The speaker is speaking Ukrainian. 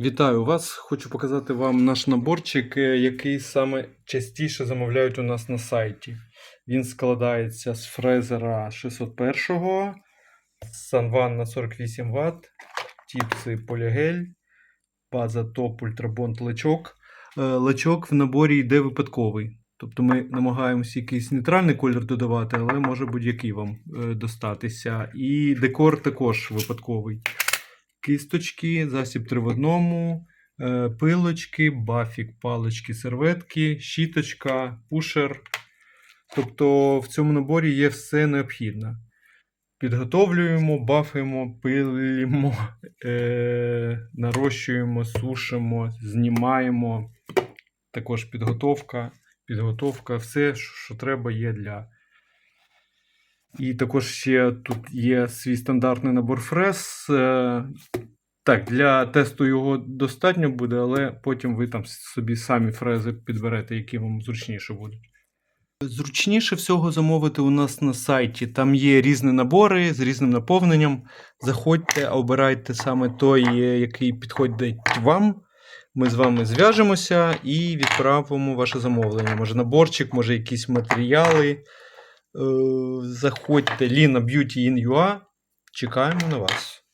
Вітаю вас! Хочу показати вам наш наборчик, е, який саме частіше замовляють у нас на сайті. Він складається з фрезера 601, Санван на 48 Вт, тіпси полігель, база топ ультрабонд лечок. Е, Лечок в наборі йде випадковий. Тобто ми намагаємося якийсь нейтральний колір додавати, але може будь-який вам е, достатися. І декор також випадковий кисточки, засіб три в одному, е, пилочки, бафік, палички, серветки, щіточка, пушер. Тобто в цьому наборі є все необхідне. Підготовлюємо, бафимо, пилимо, е, нарощуємо, сушимо, знімаємо. Також підготовка, підготовка, все, що треба, є для. І також ще тут є свій стандартний набор фрез. Е, Так, для тесту його достатньо буде, але потім ви там собі самі фрези підберете, які вам зручніше будуть. Зручніше всього замовити у нас на сайті. Там є різні набори з різним наповненням. Заходьте, обирайте саме той, е, який підходить вам. Ми з вами зв'яжемося і відправимо ваше замовлення. Може наборчик, може якісь матеріали. Е, Заходьте Lina Beauty in UA. Чекаємо на вас.